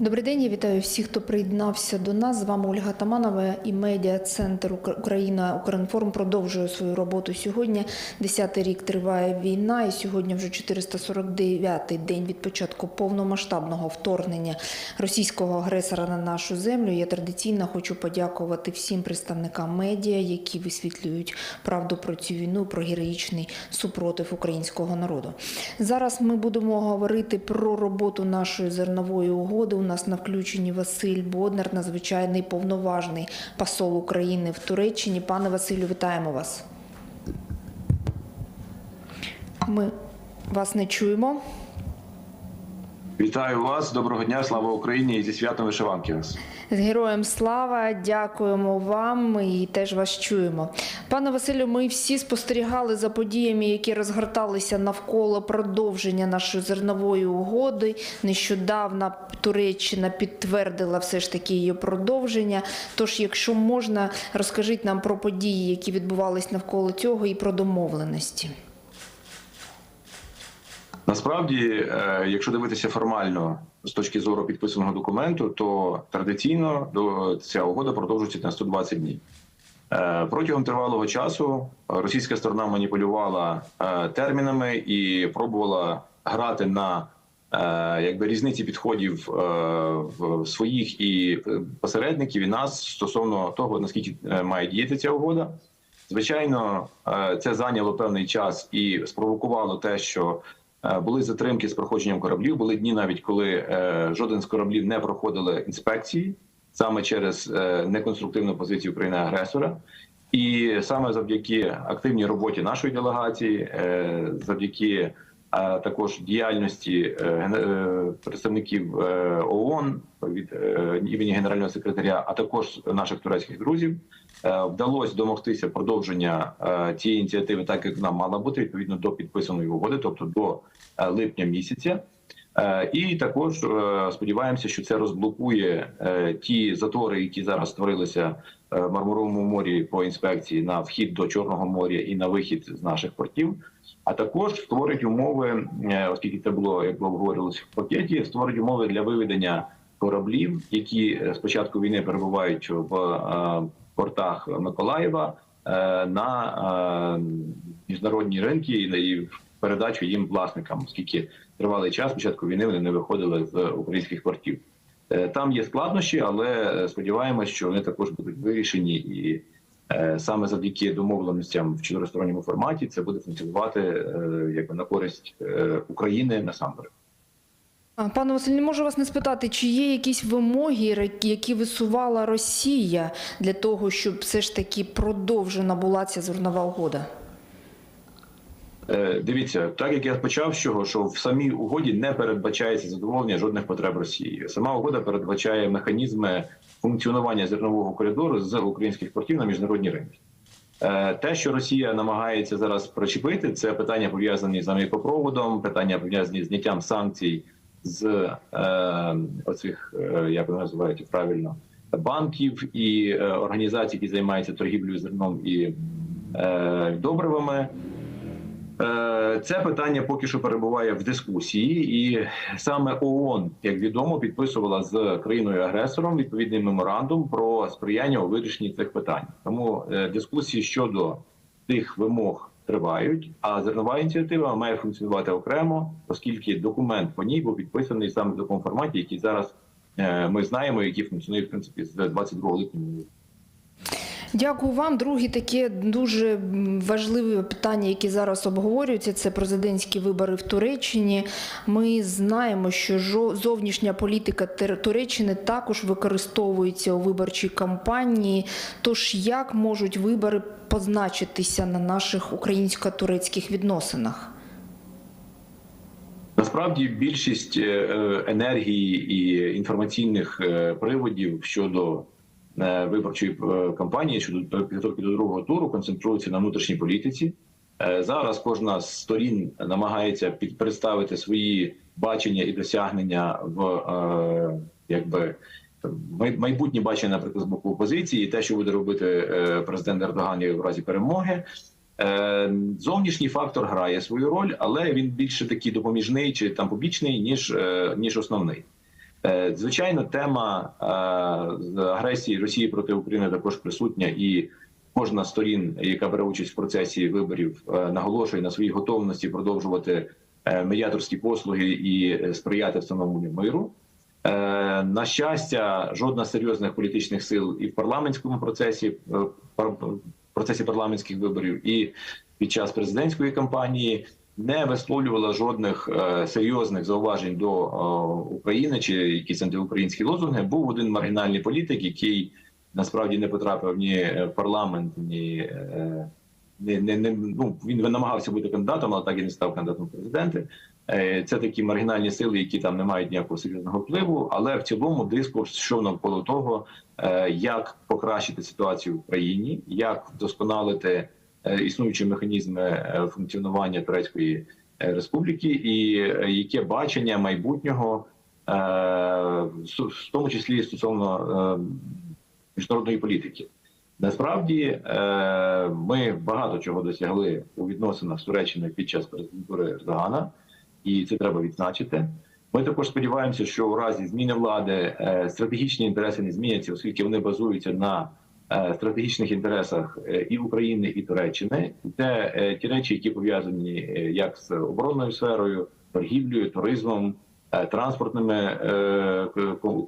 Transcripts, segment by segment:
Добрий день, я вітаю всіх, хто приєднався до нас. З вами Ольга Таманова і медіа центр Україна Укрінформ продовжує свою роботу сьогодні. Десятий рік триває війна, і сьогодні вже 449-й день від початку повномасштабного вторгнення російського агресора на нашу землю. Я традиційно хочу подякувати всім представникам медіа, які висвітлюють правду про цю війну, про героїчний супротив українського народу. Зараз ми будемо говорити про роботу нашої зернової угоди. Нас на включенні Василь Боднар, надзвичайний повноважний посол України в Туреччині. Пане Василю, вітаємо вас. Ми вас не чуємо. Вітаю вас, доброго дня, слава Україні і зі святом вишиванки вас. З героєм слава, дякуємо вам і теж вас чуємо. Пане Василю, ми всі спостерігали за подіями, які розгорталися навколо продовження нашої зернової угоди. Нещодавно Туреччина підтвердила все ж таки її продовження. Тож, якщо можна, розкажіть нам про події, які відбувались навколо цього, і про домовленості. Насправді, е, якщо дивитися формально з точки зору підписаного документу, то традиційно ця угода продовжується на 120 днів. Е, Протягом тривалого часу російська сторона маніпулювала е, термінами і пробувала грати на якби різниці підходів своїх і посередників і нас стосовно того наскільки має діяти ця угода. Звичайно, це зайняло певний час і спровокувало те, що були затримки з проходженням кораблів. Були дні, навіть коли е, жоден з кораблів не проходили інспекції саме через е, неконструктивну позицію країни-агресора. І саме завдяки активній роботі нашої делегації, е, завдяки е, також діяльності е, е, представників е, ООН від імені генерального секретаря, а також наших турецьких друзів, вдалося домогтися продовження цієї ініціативи, так як вона мала бути відповідно до підписаної угоди, тобто до липня місяця. Е, І також е, сподіваємося, що це розблокує е, ті затори, які зараз створилися в Мармуровому морі по інспекції на вхід до Чорного моря і на вихід з наших портів. А також створить умови, оскільки це було як обговорювалося в пакеті, створить умови для виведення кораблів, які е, з початку війни перебувають в портах Миколаєва на міжнародні ринки і в передачу їм власникам, оскільки тривалий час спочатку війни вони не виходили з українських портів. Е, Там є складнощі, але е, сподіваємось, що вони також будуть вирішені, і е, саме завдяки домовленостям в чотиристоронньому форматі це буде функціонувати якби на користь України насамперед. Пане Василь, не можу вас не спитати, чи є якісь вимоги, які висувала Росія для того, щоб все ж таки продовжена була ця зернова угода? Е, Дивіться, так як я почав з чого, що в самій угоді не передбачається задоволення жодних потреб Росії. Сама угода передбачає механізми функціонування зернового коридору з українських портів на міжнародні ринки. Е, Те, що Росія намагається зараз прочепити, це питання пов'язані з амікопроводом, питання пов'язані з зняттям санкцій з е, оцих, е, як вони називають правильно, банків і організацій, які займаються торгівлею зерном і е, добривами. Е, Це питання поки що перебуває в дискусії, і саме ООН, як відомо, підписувала з країною агресором відповідний меморандум про сприяння у вирішенні цих питань. Тому е, дискусії щодо тих вимог тривають. А зернова ініціатива має функціонувати окремо, оскільки документ по ній був підписаний саме в такому форматі, який зараз е, ми знаємо, який функціонує в принципі з 22 липня. Дякую вам. Друге таке дуже важливе питання, яке зараз обговорюється, це президентські вибори в Туреччині. Ми знаємо, що зовнішня політика Туреччини також використовується у виборчій кампанії. Тож як можуть вибори позначитися на наших українсько-турецьких відносинах? Насправді більшість е, е, енергії і інформаційних е, приводів щодо виборчої е, кампанії щодо підготовки до другого туру концентрується на внутрішній політиці. Е, Зараз кожна з сторін намагається представити свої бачення і досягнення в е, якби майбутнє бачення, наприклад, з боку опозиції, те, що буде робити е, президент Ердоган в разі перемоги. Е, Зовнішній фактор грає свою роль, але він більше такий допоміжний чи там побічний, ніж, е, ніж основний. Е, Звичайно, тема е, агресії Росії проти України також присутня, і кожна сторін, яка бере участь в процесі виборів, е, наголошує на своїй готовності продовжувати медіаторські послуги і сприяти встановленню миру. На щастя, жодна з серйозних політичних сил і в парламентському процесі, процесі парламентських виборів, і під час президентської кампанії не висловлювала жодних е, серйозних зауважень до е, України чи якісь антиукраїнські лозунги. Був один маргінальний політик, який насправді не потрапив ні в парламент, ні е, не, не, ну він намагався бути кандидатом, але так і не став кандидатом в президенти. Е, Це такі маргінальні сили, які там не мають ніякого серйозного впливу. Але в цілому дискурс йшов навколо того, е, як покращити ситуацію в Україні, як вдосконалити е, існуючі механізми е, функціонування Турецької е, республіки, і е, яке бачення майбутнього, е, в тому числі стосовно е, міжнародної політики. Насправді е, ми багато чого досягли у відносинах з Туреччиною під час президентури Ердогана, і це треба відзначити. Ми також сподіваємося, що у разі зміни влади е, стратегічні інтереси не зміняться, оскільки вони базуються на е, стратегічних інтересах е, і України, і Туреччини. Це е, ті речі, які пов'язані е, як з оборонною сферою, торгівлею, туризмом, е, транспортними е,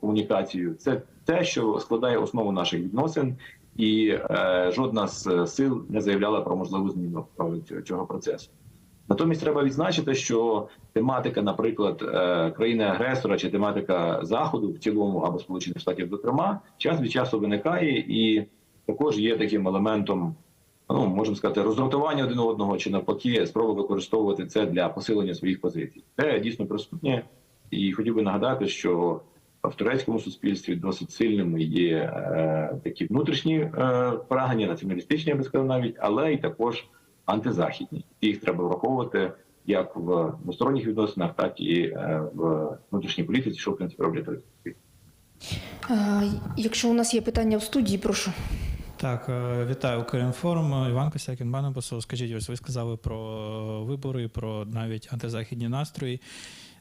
комунікацією. Це те, що складає основу наших відносин, і е, жодна з сил не заявляла про можливу зміну е, цього процесу. Натомість треба відзначити, що тематика, наприклад, е, країни-агресора чи тематика заходу в цілому або Сполучених Штатів, зокрема, час від часу виникає і також є таким елементом, ну можемо сказати, роздратування один одного чи навпаки, спроби використовувати це для посилення своїх позицій. Це дійсно присутнє, і хотів би нагадати, що в турецькому суспільстві досить сильними є е, такі внутрішні е, прагнення, націоналістичні, я би сказав навіть, але й також антизахідні. Їх треба враховувати як в двосторонніх відносинах, так і е, в внутрішній політиці, що в принципі роблять. Е, Якщо у нас є питання в студії, прошу. Так, е, вітаю Укрінформ. Іван Косякін, пане посол. Скажіть, ось ви сказали про вибори, про навіть антизахідні настрої.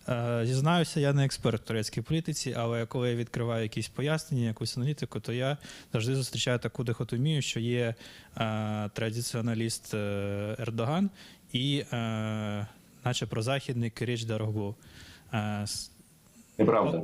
Е, Зізнаюся, я не експерт в турецькій політиці, але коли я відкриваю якісь пояснення, якусь аналітику, то я завжди зустрічаю таку дихотомію, що є е, традиціоналіст е, Ердоган і, наче прозахідний Кирич Дароглу. Неправда.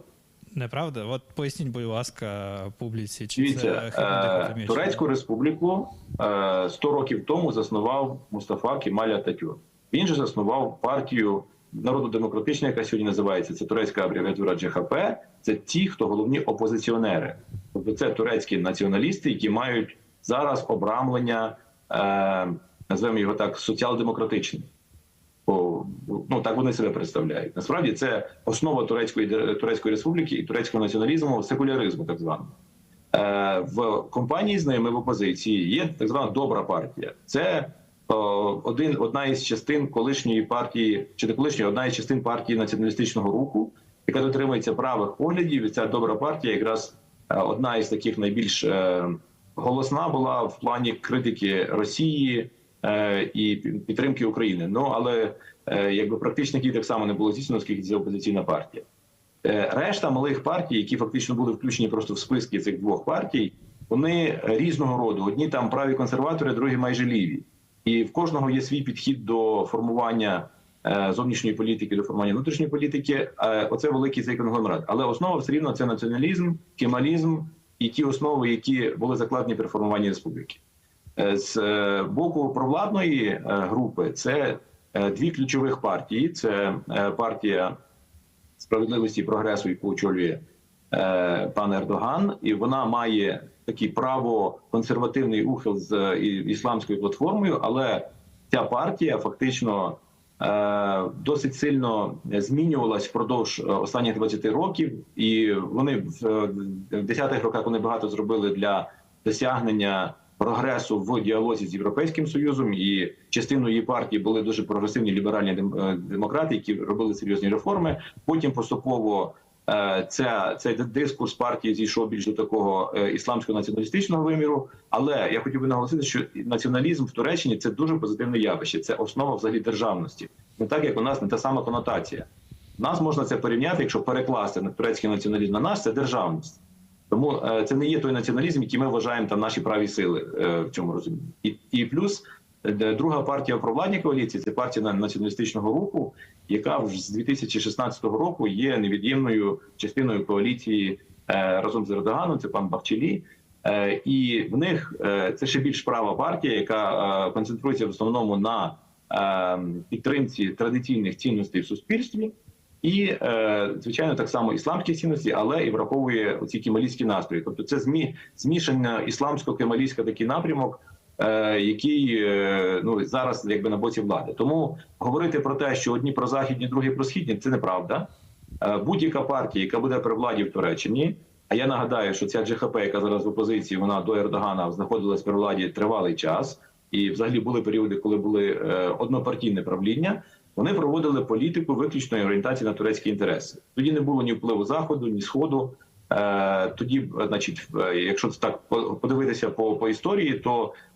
Неправда? От поясніть, будь ласка, публіці, чи Дивіться, це? Турецьку республіку е, 100 років тому заснував Мустафа Кемаль Ататюрк. Він же заснував партію народно-демократична, яка сьогодні називається це турецька абревіатура ДЖХП. Це ті, хто головні опозиціонери. Тобто це турецькі націоналісти, які мають зараз обрамлення, е, називаємо його так, соціал-демократичне. Ну так вони себе представляють. Насправді це основа турецької турецької республіки і турецького націоналізму, секуляризму, так званого. Е, в компанії з ними в опозиції є так звана добра партія. Це один одна із частин колишньої партії, чи не колишньої, одна із частин партії націоналістичного руху, яка дотримується правих поглядів. І ця добра партія, якраз е, одна із таких найбільш е, голосна була в плані критики Росії е, і підтримки України. Ну але е, якби практично її так само не було здійснено, оскільки це опозиційна партія. Е, Решта малих партій, які фактично були включені просто в списки цих двох партій, вони різного роду. Одні там праві консерватори, другі майже ліві. І в кожного є свій підхід до формування е, зовнішньої політики, до формування внутрішньої політики. Е, Оце великий цей конгломерат. Але основа все рівно це націоналізм, кемалізм і ті основи, які були закладені при формуванні республіки. Е, З боку провладної групи це дві ключових партії: це партія справедливості і прогресу, яку очолює пан Ердоган, і вона має такий право-консервативний ухил з е, ісламською платформою, але ця партія фактично е, досить сильно змінювалась впродовж е, останніх 20 років, і вони в е, 10-х роках вони багато зробили для досягнення прогресу в діалозі з європейським союзом, і частиною її партії були дуже прогресивні ліберальні дем- е, демократи, які робили серйозні реформи. Потім поступово е, ця цей дискурс партії зійшов більш до такого е, ісламського націоналістичного виміру. Але я хотів би наголосити, що націоналізм в Туреччині це дуже позитивне явище. Це основа взагалі державності. Не так як у нас не та сама конотація. Нас можна це порівняти, якщо перекласти на турецький націоналізм на наш, це державність. Тому е, це не є той націоналізм, який ми вважаємо там наші праві сили е, в цьому розумінні. І, і плюс е, друга партія провладній коаліції це партія на- націоналістичного руху, яка вже з 2016 року є невід'ємною частиною коаліції е, разом з Ердоганом. Це пан Бахчелі. Е, І в них е, це ще більш права партія, яка е, концентрується в основному на е, підтримці традиційних цінностей в суспільстві. І, е, звичайно, так само ісламські цінності, але і враховує ці кемалістські настрої. Тобто, це змі змішання ісламсько-кемалістська такий напрямок, е, який е, ну зараз якби на боці влади. Тому говорити про те, що одні про західні, другі про східні, це неправда. Е, Будь-яка партія, яка буде при владі в Туреччині. А я нагадаю, що ця ДЖХП, яка зараз в опозиції, вона до Ердогана знаходилась при владі тривалий час, і взагалі були періоди, коли були е, однопартійне правління. Вони проводили політику виключної орієнтації на турецькі інтереси. Тоді не було ні впливу заходу, ні сходу. Е, тоді, е, значить, е, якщо так по- подивитися по, по історії, то е,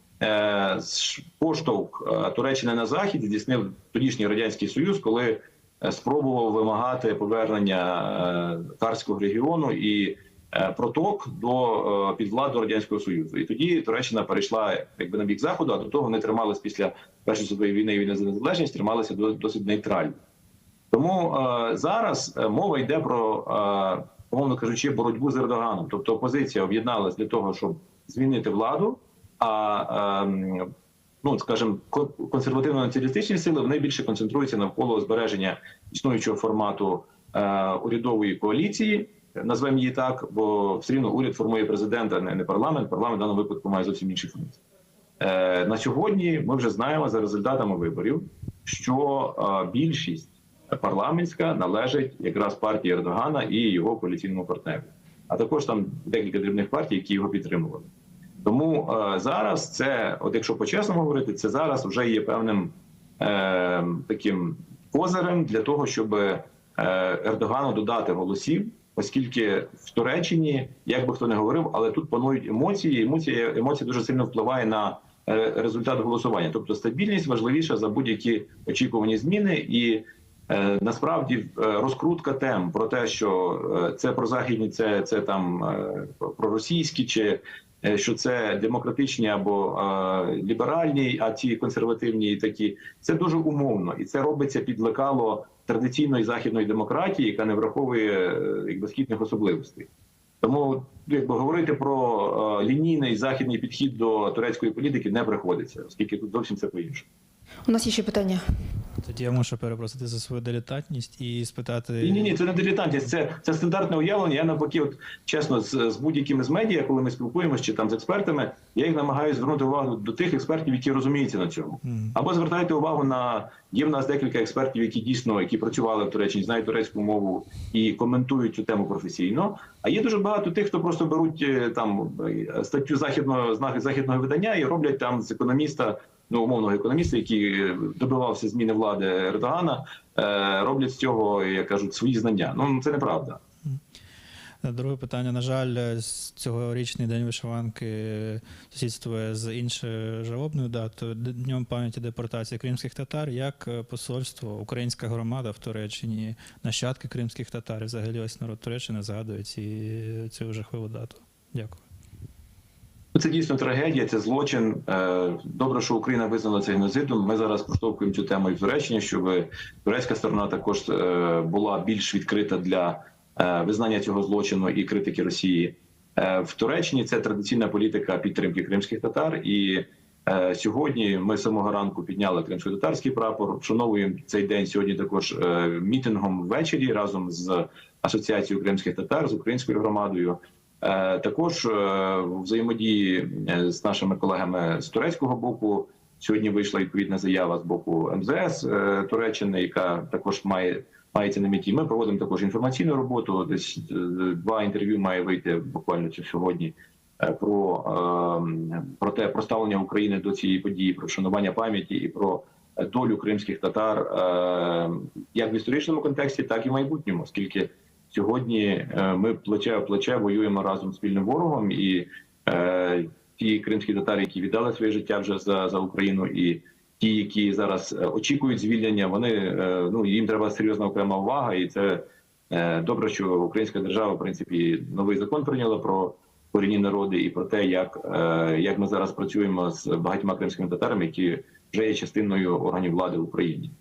поштовх е, Туреччини на захід здійснив тодішній радянський союз, коли е, спробував вимагати повернення е, Карського регіону і е, проток до е, під владу радянського союзу. І тоді Туреччина перейшла якби на бік заходу. А до того вони тримались після першої світової війни і війни за незалежність, трималися до- досить нейтрально. Тому е, зараз е, мова йде про, е, умовно кажучи, боротьбу з Ердоганом. Тобто опозиція об'єдналась для того, щоб змінити владу. А е, ну скажімо, ко- консервативно-націоналістичні сили вони більше концентруються навколо збереження існуючого формату е, урядової коаліції. Назвемо її так, бо все рівно уряд формує президента, не, не парламент. Парламент в даному випадку має зовсім інші функції. Е, на сьогодні ми вже знаємо за результатами виборів, що е, більшість парламентська належить якраз партії Ердогана і його коаліційному партнеру, а також там декілька дрібних партій, які його підтримували. Тому е, зараз це, от якщо по-чесному говорити, це зараз вже є певним е, таким козирем для того, щоб е, Ердогану додати голосів, оскільки в Туреччині, як би хто не говорив, але тут панують емоції. Емоції емоції дуже сильно впливає на е, результат голосування. Тобто стабільність важливіша за будь-які очікувані зміни і. Е, Насправді е, розкрутка тем про те, що е, це про західні, це, це там про російські, чи що це демократичні або е, ліберальні, а ті консервативні і такі, це дуже умовно, і це робиться під лекало традиційної західної демократії, яка не враховує е, якби східних особливостей. Тому якби говорити про е, лінійний західний підхід до турецької політики не приходиться, оскільки тут зовсім це по іншому. У нас є ще питання. Тоді я мушу перепросити за свою дилетантність і спитати. Ні, ні, це не дилетантність, це, це стандартне уявлення. Я навпаки, от чесно, з, з будь-якими з медіа, коли ми спілкуємося чи там з експертами, я їх намагаюся звернути увагу до тих експертів, які розуміються на цьому. Або звертайте увагу на є в нас декілька експертів, які дійсно які працювали в Туреччині, знають турецьку мову і коментують цю тему професійно. А є дуже багато тих, хто просто беруть е, там е, статтю західного західного видання і роблять там з економіста. Ну, умовного економіста, який добивався зміни влади Ердогана, е, роблять з цього, як кажуть, свої знання. Ну це неправда. Друге питання. На жаль, цьогорічний день вишиванки сусідствує з іншою жалобною датою днем пам'яті депортації кримських татар. Як е, посольство, українська громада в Туреччині, нащадки кримських татар, взагалі ось народ Туреччини згадує ці, цю жахливу дату. Дякую. Ну, Це дійсно трагедія, це злочин. Е, Добре, що Україна визнала це геноцидом. Ми зараз проштовхуємо цю тему і в Туреччині, щоб турецька сторона також е, була більш відкрита для е, визнання цього злочину і критики Росії. В Туреччині це традиційна політика підтримки кримських татар. І сьогодні ми самого ранку підняли кримсько-татарський прапор. Вшановуємо цей день сьогодні також мітингом ввечері разом з асоціацією кримських татар з українською громадою. Е, Також е, взаємодії е, з нашими колегами з турецького боку сьогодні вийшла відповідна заява з боку МЗС Туреччини, яка також має мається на меті. Ми проводимо також інформаційну роботу. Десь два інтерв'ю має вийти буквально сьогодні про, е, про те про ставлення України до цієї події, про вшанування пам'яті і про долю кримських татар е, як в історичному контексті, так і в майбутньому, оскільки Сьогодні е, ми плече в плече воюємо разом з спільним ворогом, і е, ті кримські татари, які віддали своє життя вже за, за Україну, і ті, які зараз е, очікують звільнення, вони е, ну їм треба серйозна окрема увага, і це е, добре, що українська держава, в принципі, новий закон прийняла про корінні народи і про те, як, е, як ми зараз працюємо з багатьма кримськими татарами, які вже є частиною органів влади в Україні.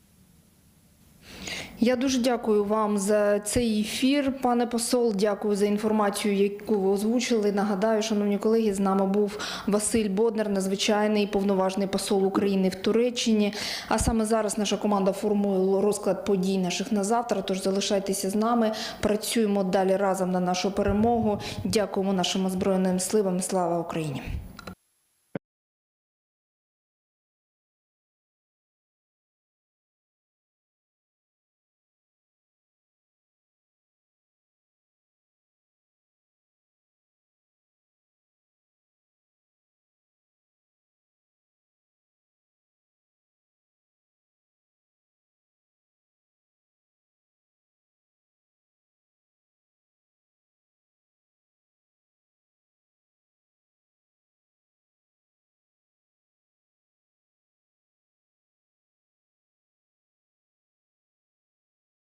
Я дуже дякую вам за цей ефір, пане посол. Дякую за інформацію, яку ви озвучили. Нагадаю, шановні колеги, з нами був Василь Боднар, надзвичайний повноважний посол України в Туреччині. А саме зараз наша команда формує розклад подій наших на завтра. Тож залишайтеся з нами. Працюємо далі разом на нашу перемогу. Дякуємо нашим збройним силам. Слава Україні!